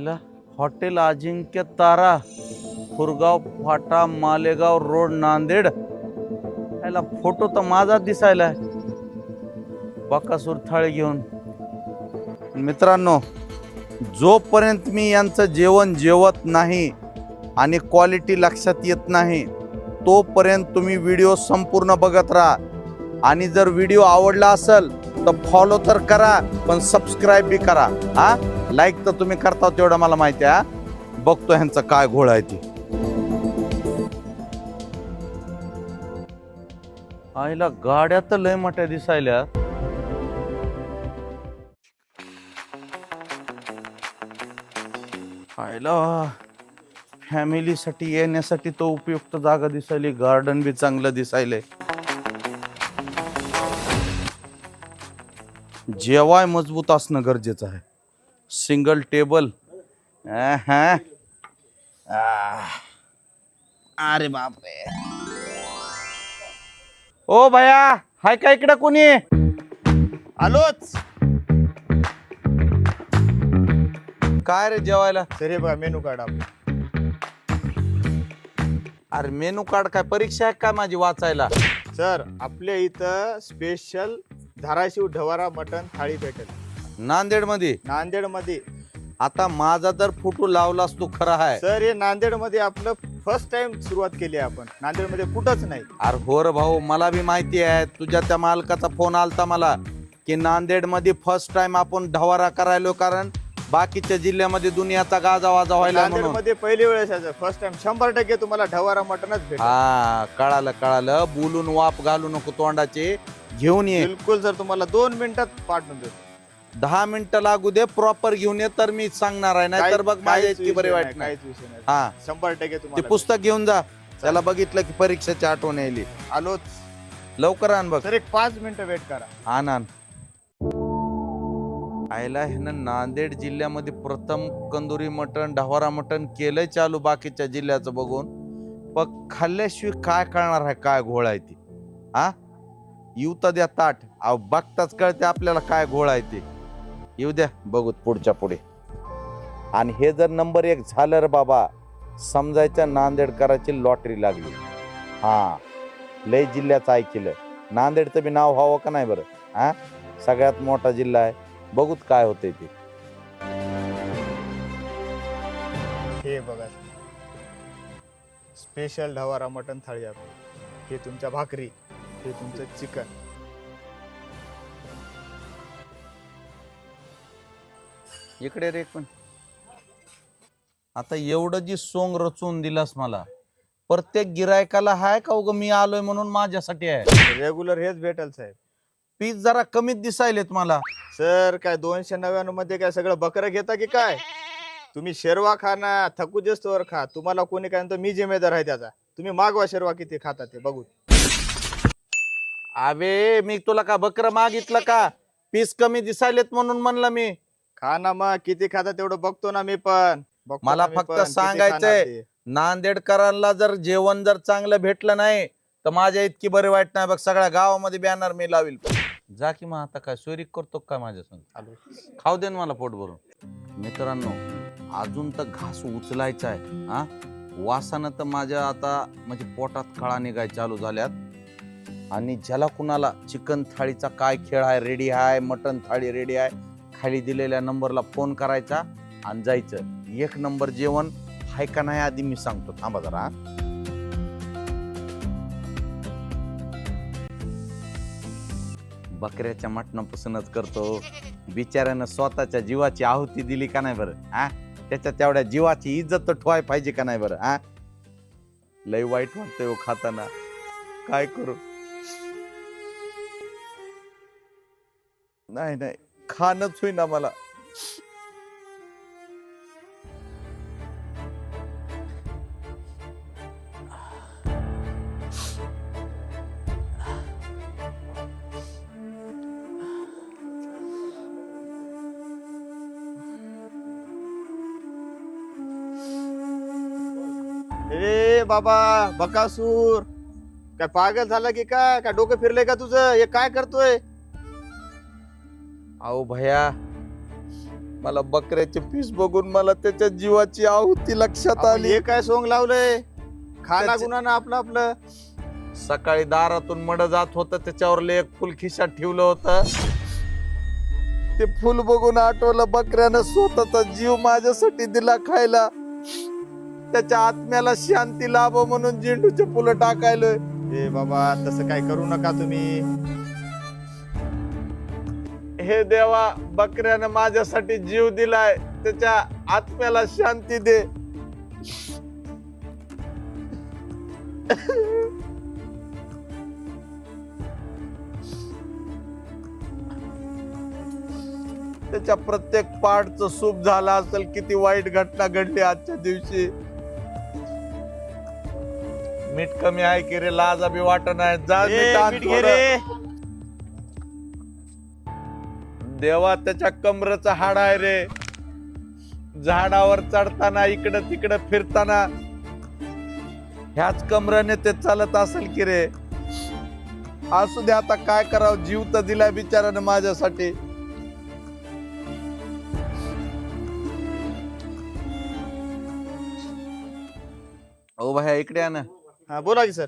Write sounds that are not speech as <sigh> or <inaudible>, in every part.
आईला हॉटेल अजिंक्य तारा फुरगाव फाटा मालेगाव रोड नांदेड. ह्याला फोटो तर माझा दिसायला बाकासूर थाळी घेऊन. मित्रांनो जोपर्यंत मी यांचं जेवण जेवत नाही आणि क्वालिटी लक्षात येत नाही तोपर्यंत तुम्ही व्हिडिओ संपूर्ण बघत राहा. आणि जर व्हिडिओ आवडला असेल तर फॉलो तर करा पण सबस्क्राईब बी करा. हा? लाईक तर तुम्ही करता तेवढं मला माहिती आहे बघतो ह्यांचं काय घोळ आहे ती. आईला गाड्या तर लय मोठ्या दिसायल्या. आईला फॅमिलीसाठी येण्यासाठी तो उपयुक्त जागा दिसायली गार्डन बी चांगलं दिसायलंय जेवाय मजबूत असणं गरजेचं आहे. Single table. आह. अरे बापरे. ओ भया हाय का इकडं कोणी? आलोच. काय रे जेवायला? सर हे बघा मेनू कार्ड आपलं अरे मेनू कार्ड काय परीक्षा आहे काय माझी वाचायला? सर आपल्या इथं स्पेशल धाराशिव ढवारा मटन थाळी भेटेल. नांदेडमध्ये नांदेडमध्ये आता माझा जर फोटो लावलास तू खरा आहे सर हे नांदेडमध्ये आपलं फर्स्ट टाइम सुरुवात केली आहे आपण. नांदेडमध्ये कुठंच नाही. अरे हो रे भाऊ मला बी माहिती आहे. तुझ्या त्या मालकाचा फोन आलता मला की नांदेडमध्ये फर्स्ट टाइम आपण ढवारा करायलो कारण बाकीच्या जिल्ह्यामध्ये दुनियाचा गाजा वाजा व्हायला नांदेड म्हणून. मध्ये पहिली वेळेस फर्स्ट टाइम शंभर टक्के तुम्हाला ढवारा मटनच हा कळालं कळालं. बोलून वाप घालू नको तोंडाचे. घेऊन ये. बिलकुल सर तुम्हाला दोन मिनिटात पाठवून देतो. दहा मिनिटं लागू दे प्रॉपर घेऊन ये तर मी सांगणार आहे. नाही तर बघ माझ्या इतकी बरी विषय वाईट नाही, नाही. काहीच विषय नाही. हा. शंभर टक्के ते तुम्हाला पुस्तक घेऊन जा. त्याला बघितलं की परीक्षेची आठवण यायली. आलोच. लवकर आण बघ. सर एक पाच मिनिटं वेट करा. आण आण. आयला ह्यानं नांदेड जिल्ह्यामध्ये प्रथम कंदुरी मटण ढवारा मटण केलंय चालू बाकीच्या जिल्ह्याचं बघून. पण खाल्ल्याशिवाय काय कळणार आहे काय घोळ आहे ती? हा? येऊ तर द्या ताट. अहो बघताच कळते आपल्याला काय घोळ आहे ते. येऊ द्या बघूत पुढच्या पुढे. आणि हे जर नंबर एक झालं रे बाबा समजायचं नांदेडकराची लॉटरी लागली. हा लय जिल्ह्याचं ऐकलं. नांदेडचं बी नाव व्हावं का नाही बरं? हा? सगळ्यात मोठा जिल्हा आहे. बघूत काय होते ते. हे बघा. स्पेशल ढवारा मटण थाळी आपली हे तुमच्या भाकरी हे तुमचं चिकन. इकडे रे पण. आता एवढं जी सोंग रचून दिलास मला प्रत्येक गिरायकाला हाय का उग मी आलोय म्हणून माझ्यासाठी आहे? रेग्युलर हेच भेटेल साहेब. पीस जरा कमीत दिसायलेत मला. सर काय दोनशे नव्याण्णवमध्ये काय सगळं बकरं घेता की काय? तुम्ही शेरवा खा ना थकू तोवर खा. तुम्हाला कोणी काय म्हणतं मी जिम्मेदार आहे त्याचा. तुम्ही मागवा शेरवा किती खाता ते बघू अबे मी तुला का बकर मागितलं का? पीस कमी दिसायलेत म्हणून म्हणलं मी. खा ना मग किती खाता तेवढं बघतो ना मी पण बघतो मला ना मी फक्त पण, किती सांगायचंय. खाणार ते. नांदेडकरांना जर जेवण जर चांगलं भेटलं नाही तर माझ्या इतकी बरी वाईट नाही बघ सगळ्या गावामध्ये बॅनर मी लावील जा की मग आता काय सोयरीक करतो का माझ्या संग आलो. खाऊ दे ना मला पोट भरून मित्रांनो अजून तर घास उचलायचा आहे हा वासानं तर माझ्या आता म्हणजे पोटात कळा निघाय चालू झाल्यात आणि ज्याला कुणाला चिकन थाळीचा काय खेळ आहे रेडी आहे मटन थाळी रेडी आहे खाली दिलेल्या नंबरला फोन करायचा आणि जायचं. एक नंबर जेवण हाय का नाही आधी मी सांगतो. थांबा जरा. बकऱ्याच्या मटणापासूनच करतो. बिचाऱ्यानं स्वतःच्या जीवाची आहुती दिली का नाही बरं? हा त्याच्या तेवढ्या जीवाची इज्जत तर ठेवाय पाहिजे का नाही बरं? हा लय वाईट वाटतंय हो खाताना. काय करू? नाही नाही. खाणच होईना मला. ए बाबा बकासूर. काय पागल झाला की काय? काय डोकं फिरलंय का तुझं? हे काय करतोय? अहो भया मला बकऱ्याचे पीस बघून मला त्याच्या जीवाची आहुती लक्षात आपण आली. हे काय सोंग लावलंय? खाना त्याचे- गुन्हा आपलं आपलं. सकाळी दारातून मड जात होतं त्याच्यावर एक फुल खिशात ठेवलं होतं. ते फुल बघून आठवलं बकऱ्यानं स्वतःचा जीव माझ्यासाठी दिला खायला. त्याच्या आत्म्याला शांती लाभ म्हणून झेंडूचे फुलं टाकायलोय. ए बाबा तसं काय करू नका तुम्ही. हे देवा बकऱ्यानं माझ्यासाठी जीव दिलाय त्याच्या आत्म्याला शांती दे त्याच्या प्रत्येक पार्टचं सूप झाला असेल किती वाईट घटना घडली आजच्या दिवशी मीठ कमी आहे की रे लाजा बी वाटत नाही जा ए, मीठ घे. रे. देवा त्याच्या कमरचा हाड आहे रे. झाडावर चढताना इकडं तिकडं फिरताना ह्याच कमराने ते चालत असेल की रे. असू दे आता काय करावं? जीव तर दिलाय बिचारानं माझ्यासाठी. ओ भाया इकडे आण ना. हा बोला की सर.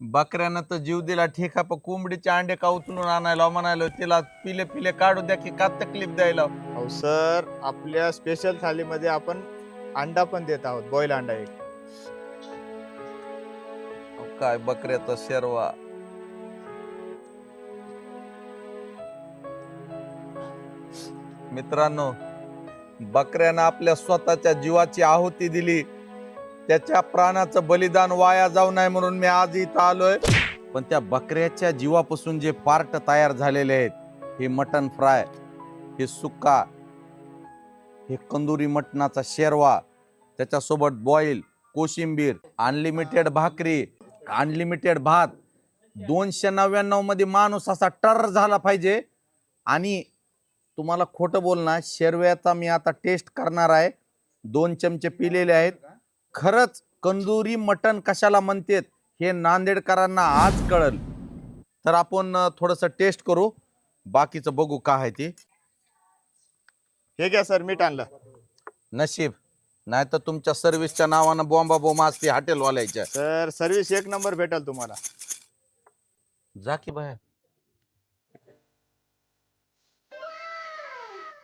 बकऱ्यानं तर जीव दिला ठीक आहे पण कोंबडीचे अंडे का उचलून आणायला म्हणायला तिला पिले पिले काढू द्या की का तकलीफ द्यायला? अहो सर आपल्या स्पेशल थालीमध्ये आपण अंडा पण देत आहोत बॉईल अंडा एक. काय बकऱ्याचा शेरवा. मित्रांनो बकऱ्यानं आपल्या स्वतःच्या जीवाची आहुती दिली. त्याच्या प्राणाचं बलिदान वाया जाऊ नये म्हणून मी आज इथं आलोय. पण त्या बकऱ्याच्या जीवापासून जे पार्ट तयार झालेले आहेत हे मटन फ्राय हे सुक्का हे कंदुरी मटणाचा शेरवा त्याच्यासोबत बॉईल कोशिंबीर अनलिमिटेड भाकरी अनलिमिटेड भात दोनशे नव्याण्णवमध्ये माणूस असा टर झाला पाहिजे. आणि तुम्हाला खोटं बोलणार शेरव्याचा मी आता टेस्ट करणार आहे. दोन चमचे पिलेले आहेत. खरंच कंदुरी मटण कशाला म्हणतेत हे नांदेडकरांना आज कळल. तर आपण थोडस टेस्ट करू. बाकीचं बघू काय आहे ते. हे घ्या सर मीठ आणलं. नशीब. नाही तर तुमच्या सर्व्हिसच्या नावानं बॉम्बा बोंबा असते हॉटेलवाल्याच्या. सर सर्व्हिस एक नंबर भेटेल तुम्हाला. जा की बाहेर.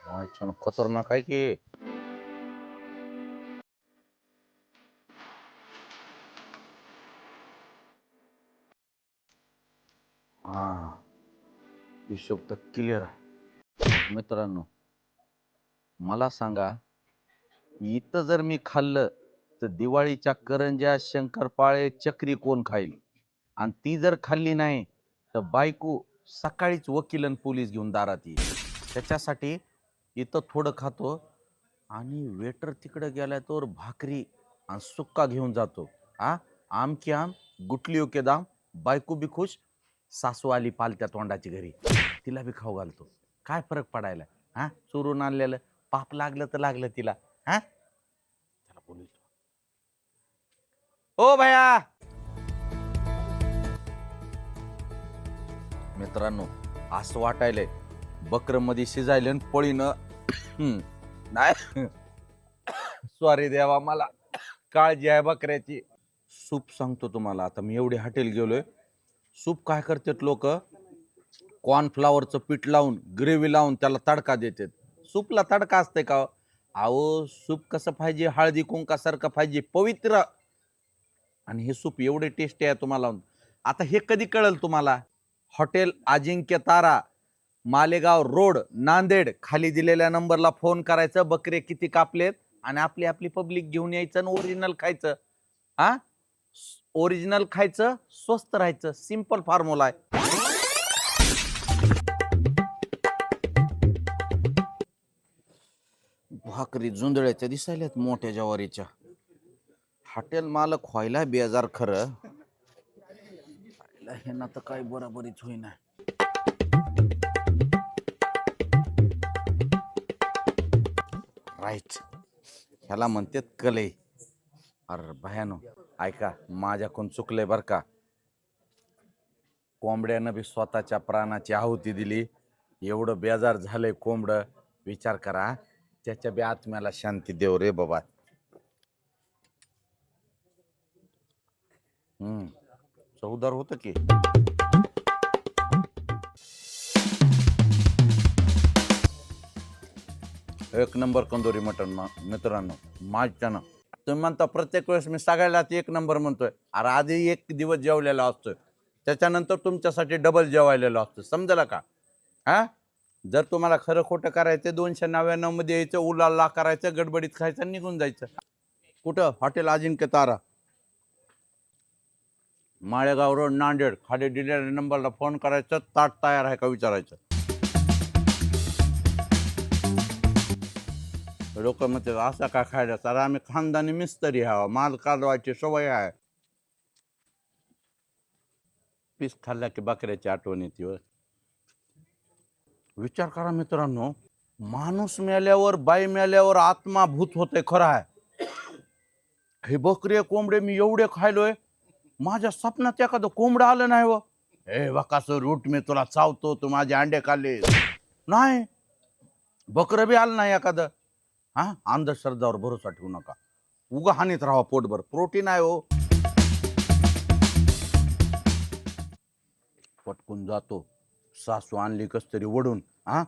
अच्छा, खतरनाक आहे की. हा. हिशोब तर क्लिअर आहे. मित्रांनो मला सांगा इथं जर मी खाल्लं तर दिवाळीच्या करंज्या शंकरपाळे चक्री कोण खाईल? आणि ती जर खाल्ली नाही तर बायको सकाळीच वकील आणि पोलीस घेऊन दारात येईल. त्याच्यासाठी इथं थोडं खातो आणि वेटर तिकडं गेला तर भाकरी आणि सुक्का घेऊन जातो. आ? आम की आम गुटली ओके दाम बायको बी खुश सासू आली पालत्या तोंडाची घरी. तिला बी खाऊ घालतो. काय फरक पडायला? हा? चोरून आणलेलं. पाप लागलं तर लागलं तिला. हा? चला बोलू ओ भया! मित्रांनो असं वाटायलंय. बकरमध्ये शिजायले पळीनं हम्म, नाही. सॉरी देवा मला काळजी आहे बकऱ्याची. सूप सांगतो तुम्हाला. आता मी एवढे हॉटेल गेलोय. सूप काय करतात लोक? कॉर्नफ्लावरचं पीठ लावून ग्रेव्ही लावून त्याला तडका देतात. सूपला तडका असते का हो? अहो सूप कसं पाहिजे? हळदी कुंकासारखं पाहिजे. पवित्र. आणि हे सूप एवढे टेस्टी आहे तुम्हाला. आता हे कधी कळल तुम्हाला? Hotel Ajinkya Tara Malegaon road Nanded. खाली दिलेल्या नंबरला फोन करायचं. बकरे किती कापलेत? आणि आपली आपली पब्लिक घेऊन यायचं आणि ओरिजिनल खायचं. हा? ओरिजिनल खायचं स्वस्त राहायचं. सिंपल फॉर्म्युला आहे. भाकरी जुंदळ्याच्या दिसायल्यात मोठ्या जवारीच्या. हॉटेल मालक व्हायला बेजार खरं. हे ना तर काही बरोबरीच होईना. राईट. ह्याला म्हणतात कले अरे भयानो ऐका माझ्याकडून चुकलंय बर का. कोंबड्यानं बी स्वतःच्या प्राणाची आहुती दिली. एवढं बेजार झालंय कोंबड. विचार करा त्याच्या बी आत्म्याला शांती देव रे बाबा. हम्म चौदार होत की? एक नंबर कंदोरी मटण मित्रांनो माझ्यानं तुम्ही म्हणता प्रत्येक वेळेस मी सगळ्यालाच एक नंबर म्हणतोय. अरे आधी एक दिवस जेवलेला असतोय. त्याच्यानंतर तुमच्यासाठी डबल जेवायलेलो असतो समजलं का? हा? जर तुम्हाला खरं खोटं करायचं दोनशे नव्याण्णवमध्ये यायचं उलाला करायचं गडबडीत खायचं निघून जायचं. कुठं? हॉटेल अजिंक्य तारा. माळेगाव रोड नांदेड. खाली डिलेवरी नंबरला फोन करायचं ताट तयार आहे का विचारायचं? लोक म्हणतात असा का खायला तर आम्ही खानदानी मिस्तरी हवा माल कालवायची सवय आहे. पीस खाल्ला की बकऱ्याची आठवण येते विचार करा मित्रांनो माणूस मेल्यावर बाई मेल्यावर आत्मा भूत होते खरं आहे. हे बकरे कोंबडे मी एवढे खायलोय माझ्या स्वप्नात एखादं कोंबडं आलं नाही व ए बकास रूट मी तुला चावतो तू माझे अंडे खाल्ले नाही बकरं बी आलं नाही एखादं. हा? अंधश्रद्धावर भरोसा ठेवू नका. उगा हानीत राहा पोटभर. प्रोटीन आहे हो. पटकून जातो. सासू आणली कस तरी वडून हा?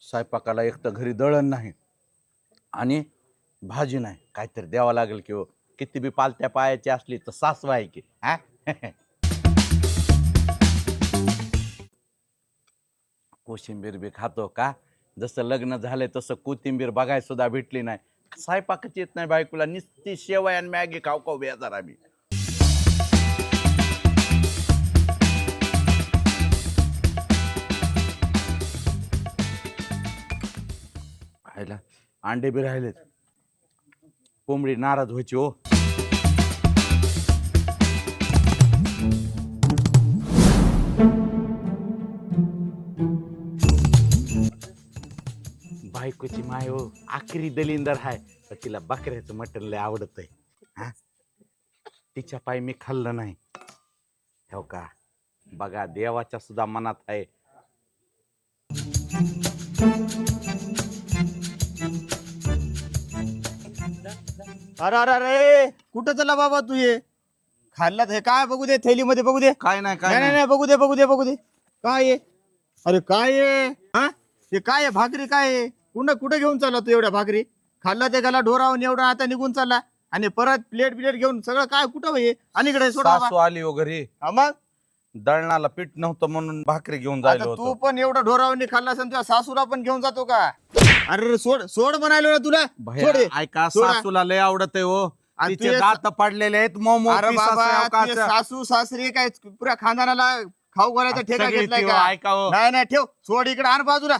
स्वयंपाकाला एक तर घरी दळण नाही आणि भाजी नाही. काहीतरी द्यावं लागेल की हो. किती बी पालत्या पायाची असली तर सासू आहे की हा? <laughs> कोशिंबीर बी खातो का? जसं लग्न झालंय तसं कोथिंबीर बघायसुद्धा भेटली नाही. स्वयंपाकच येत नाही बायकोला निस्ती शेवाय आणि मॅगी खाऊ खाऊ बेजार आम्ही. खायला अंडे बी राहिलेत. कोंबडी नाराज व्हायची हो. बायकोची माय हो आखरी दलिंदर हाय पण तिला बकऱ्याचं मटण लय आवडत आहे हा? तिच्या पाय मी खाल्लं नाही. हो का? बघा देवाच्या सुद्धा मनात आहे. अरे अरे अरे कुठं चला बाबा तू ये खाल्ला हे काय? बघू दे थैलीमध्ये बघू दे. काय नाही नाही नाही नाही. बघू दे बघू दे बघू दे. काय आहे अरे काय आहे हा? हे काय आहे भाकरी काय आहे कुठं कुठं घेऊन चालला तू एवढ्या भाकरी? खाल्ला ते गाला ढोरावून एवढा आता निघून चालला. आणि परत प्लेट प्लेट घेऊन सगळं काय कुठं हे? आणि इकडे सोडा सासू आली हो घरी. हा मग? दळणाला पीठ नव्हतं म्हणून भाकरी घेऊन आता जायला तू होतो. पण एवढं ढोरावून खाल्ला असेल तुझ्या सासूला पण घेऊन जातो का? अरे सोड सोड म्हणालो ना तुला. सोड हे. ऐका सोडा. सासूला लय आवडत आहे हो. आणि तिचे तुझे दात पडलेले आहेत मोमो अरे बाबा सासू सासरी काय पुऱ्या खानदानाला खाऊ घालायचा ठेका सगळी घेतलाय ती का? ऐका हो. नाही नाही ठेव. सोड इकडे आण बाजूला.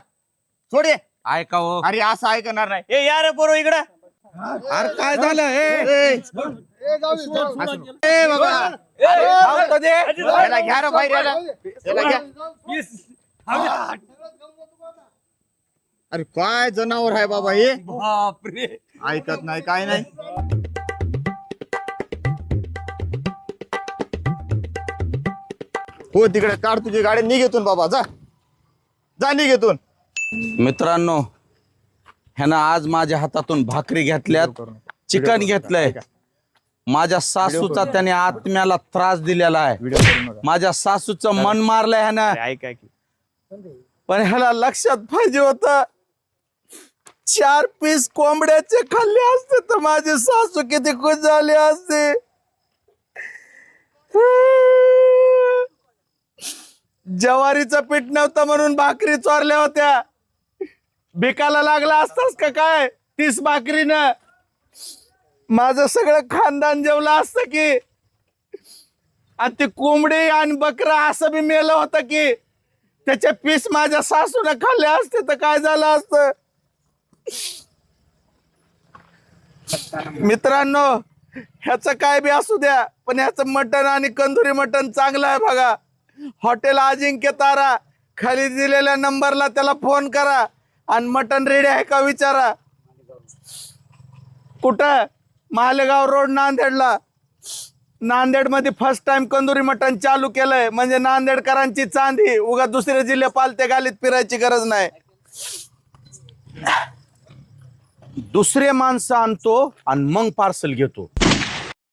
सोड ऐका हो अरे असं ऐकणार नाही. ए या रे पोरो इकडे. अरे काय झालं? हे ए बाबा अरे, खाऊ तर दे. याला घ्या रे बाहेर याला याला घ्या अरे काय जनावर आहे बाबा हे? बापरे. ऐकत नाही काय नाही. हो तिकडे काढ तुझी गाडी. निघेतून बाबा जा. जा निघेतून मित्रांनो ह्यानं आज माझ्या हातातून भाकरी घेतल्यात चिकन घेतलंय. माझ्या सासूचा त्याने आत्म्याला त्रास दिलेला आहे. माझ्या सासूचं मन मारलंय ह्यानं. पण ह्याला लक्षात पाहिजे होत चार पीस कोंबड्याचे खाल्ले असते तर माझे सासू किती खुश झाले असते. जवारीचं पीठ नव्हतं म्हणून भाकरी चोरल्या होत्या. भिकाला लागला असतास का काय? तीस भाकरीनं. माझं सगळं खानदान जेवलं असतं की. आणि ते कोंबडी आणि बकरा असं बी मेलं होतं की. त्याचे पीस माझ्या सासूनं खाल्ले असते तर काय झालं असत? मित्रांनो ह्याचं काय बी असू द्या पण ह्याचं मटण आणि कंदुरी मटण चांगलं आहे बघा. हॉटेल अजिंक्य तारा खाली दिलेल्या नंबरला त्याला फोन करा. आणि मटन रेडी आहे का विचारा. कुठं? मालेगाव रोड नांदेडला. नांदेडमध्ये फर्स्ट टाइम कंदुरी मटण चालू केलंय. म्हणजे नांदेडकरांची चांदी. उगा दुसरे जिल्हे पालते गालीत फिरायची गरज नाही. दुसरे माणसं आणतो आणि मग पार्सल घेतो.